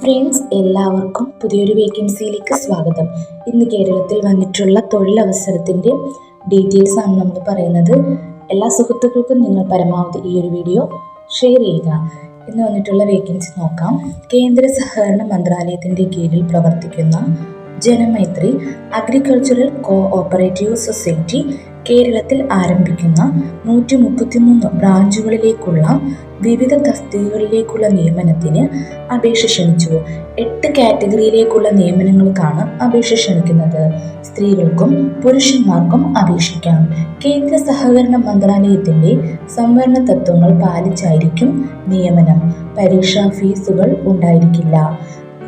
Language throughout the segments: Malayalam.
ഫ്രണ്ട്സ് എല്ലാവർക്കും പുതിയൊരു വേക്കൻസിയിലേക്ക് സ്വാഗതം. ഇന്ന് കേരളത്തിൽ വന്നിട്ടുള്ള തൊഴിലവസരത്തിന്റെ ഡീറ്റെയിൽസ് ആണ് നമ്മൾ പറയുന്നത്. എല്ലാ സുഹൃത്തുക്കൾക്കും നിങ്ങൾ പരമാവധി ഈ ഒരു വീഡിയോ ഷെയർ ചെയ്യുക. ഇന്ന് വന്നിട്ടുള്ള വേക്കൻസി നോക്കാം. കേന്ദ്ര സഹകരണ മന്ത്രാലയത്തിന്റെ കീഴിൽ പ്രവർത്തിക്കുന്ന Janamaithri agricultural co operative society കേരളത്തിൽ ആരംഭിക്കുന്ന നൂറ്റി മുപ്പത്തിമൂന്ന് ബ്രാഞ്ചുകളിലേക്കുള്ള വിവിധ തസ്തികകളിലേക്കുള്ള നിയമനത്തിന് അപേക്ഷ ക്ഷണിച്ചു. എട്ട് കാറ്റഗറിയിലേക്കുള്ള നിയമനങ്ങൾക്കാണ് അപേക്ഷ ക്ഷണിക്കുന്നത്. സ്ത്രീകൾക്കും പുരുഷന്മാർക്കും അപേക്ഷിക്കാം. കേന്ദ്ര സഹകരണ മന്ത്രാലയത്തിന്റെ സംവരണ തത്വങ്ങൾ പാലിച്ചായിരിക്കും നിയമനം. പരീക്ഷാ ഫീസുകൾ ഉണ്ടായിരിക്കില്ല.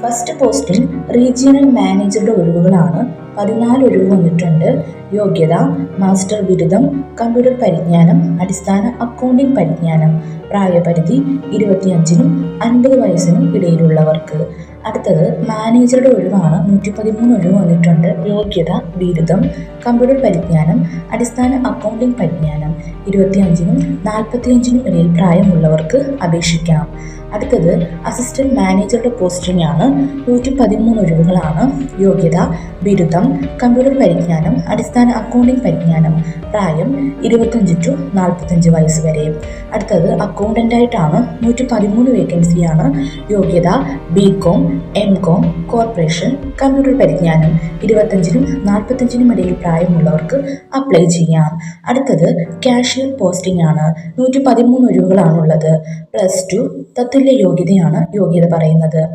ഫസ്റ്റ് പോസ്റ്റിൽ റീജിയണൽ മാനേജറുടെ ഒഴിവുകളാണ് പതിനാല് ഒഴിവ് വന്നിട്ടുണ്ട്. യോഗ്യത മാസ്റ്റർ ബിരുദം കമ്പ്യൂട്ടർ പരിജ്ഞാനം അടിസ്ഥാന അക്കൗണ്ടിംഗ് പരിജ്ഞാനം പ്രായപരിധി ഇരുപത്തിയഞ്ചിനും അൻപത് വയസ്സിനും ഇടയിലുള്ളവർക്ക്. അടുത്തത് മാനേജറുടെ ഒഴിവാണ്. നൂറ്റി പതിമൂന്ന് ഒഴിവ് വന്നിട്ടുണ്ട്. യോഗ്യത ബിരുദം കമ്പ്യൂട്ടർ പരിജ്ഞാനം അടിസ്ഥാന അക്കൗണ്ടിംഗ് പരിജ്ഞാനം. ഇരുപത്തിയഞ്ചിനും നാൽപ്പത്തിയഞ്ചിനും ഇടയിൽ പ്രായമുള്ളവർക്ക് അപേക്ഷിക്കാം. അടുത്തത് അസിസ്റ്റന്റ് മാനേജറുടെ പോസ്റ്റിംഗ് ആണ്. നൂറ്റി പതിമൂന്ന് ഒഴിവുകളാണ്. യോഗ്യത ബിരുദം കമ്പ്യൂട്ടർ പരിജ്ഞാനം അടിസ്ഥാന അക്കൗണ്ടിംഗ് പരിജ്ഞാനം പ്രായം ഇരുപത്തഞ്ച് ടു നാൽപ്പത്തഞ്ച് വയസ്സ് വരെ. അടുത്തത് അക്കൗണ്ടന്റായിട്ടാണ് നൂറ്റി പതിമൂന്ന് വേക്കൻസിയാണ് യോഗ്യത B com M com corporation computer പരിജ്ഞാനം ഇരുപത്തഞ്ചിനും നാൽപ്പത്തഞ്ചിനും ഇടയിൽ പ്രായമുള്ളവർക്ക് അപ്ലൈ ചെയ്യാം. അടുത്തത് കാഷ്യർ പോസ്റ്റിംഗ് ആണ്. നൂറ്റി പതിമൂന്ന് ഒഴിവുകളാണുള്ളത്. പ്ലസ് ടു തത്തുല്യ യോഗ്യതയാണ് യോഗ്യത പറയുന്നത്.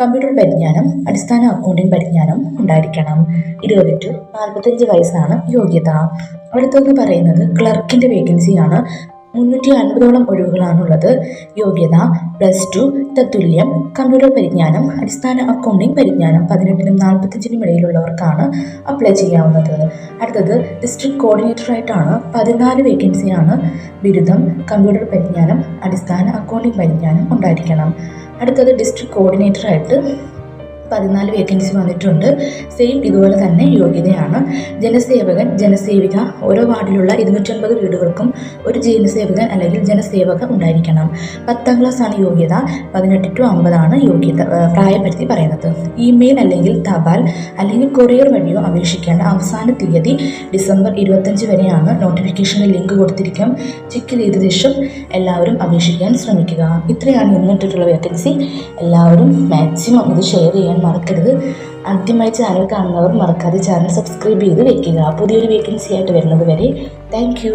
കമ്പ്യൂട്ടർ പരിജ്ഞാനം അടിസ്ഥാന അക്കൗണ്ടിംഗ് പരിജ്ഞാനം ഉണ്ടായിരിക്കണം. ഇരുപത് ടു നാൽപ്പത്തഞ്ച് വയസ്സാണ് യോഗ്യത. അടുത്തൊന്ന് പറയുന്നത് ക്ലർക്കിന്റെ വേക്കൻസിയാണ് മുന്നൂറ്റി അൻപതോളം ഒഴിവുകളാണുള്ളത്. യോഗ്യത പ്ലസ് ടു തത്തുല്യം കമ്പ്യൂട്ടർ പരിജ്ഞാനം അടിസ്ഥാന അക്കൗണ്ടിംഗ് പരിജ്ഞാനം പതിനെട്ടിനും നാൽപ്പത്തഞ്ചിനും ഇടയിലുള്ളവർക്കാണ് അപ്ലൈ ചെയ്യാവുന്നത്. അടുത്തത് ഡിസ്ട്രിക്ട് കോർഡിനേറ്ററായിട്ടാണ് പതിനാല് വേക്കൻസിയാണ് ബിരുദം കമ്പ്യൂട്ടർ പരിജ്ഞാനം അടിസ്ഥാന അക്കൗണ്ടിംഗ് പരിജ്ഞാനം ഉണ്ടായിരിക്കണം. അടുത്തത് ഡിസ്ട്രിക്ട് കോർഡിനേറ്ററായിട്ട് പതിനാല് വേക്കൻസി വന്നിട്ടുണ്ട്. സെയിം ഇതുപോലെ തന്നെ യോഗ്യതയാണ്. ജനസേവകൻ ജനസേവിക ഓരോ വാർഡിലുള്ള ഇരുന്നൂറ്റൻപത് വീടുകൾക്കും ഒരു ജനസേവകൻ അല്ലെങ്കിൽ ജനസേവക ഉണ്ടായിരിക്കണം. പത്താം ക്ലാസ് ആണ് യോഗ്യത പതിനെട്ട് ടു അമ്പതാണ് യോഗ്യത പ്രായപ്പെടുത്തി പറയുന്നത്. ഇമെയിൽ അല്ലെങ്കിൽ തപാൽ അല്ലെങ്കിൽ കൊറിയർ വഴിയോ അപേക്ഷിക്കേണ്ട അവസാന തീയതി ഡിസംബർ ഇരുപത്തഞ്ച് വരെയാണ്. നോട്ടിഫിക്കേഷന് ലിങ്ക് കൊടുത്തിരിക്കും. ചെക്ക് ചെയ്ത ശേഷം എല്ലാവരും അപേക്ഷിക്കാൻ ശ്രമിക്കുക. ഇത്രയാണ് ഇന്നിട്ടുള്ള വേക്കൻസി എല്ലാവരും മാക്സിമം ഇത് ഷെയർ ചെയ്യാൻ മറക്കരുത്. ആദ്യമായി ചാനൽ കാണുന്നവർ മറക്കാതെ ചാനൽ സബ്സ്ക്രൈബ് ചെയ്ത് വെക്കുക. പുതിയൊരു വേക്കൻസി ആയിട്ട് വരുന്നത് വരെ. താങ്ക്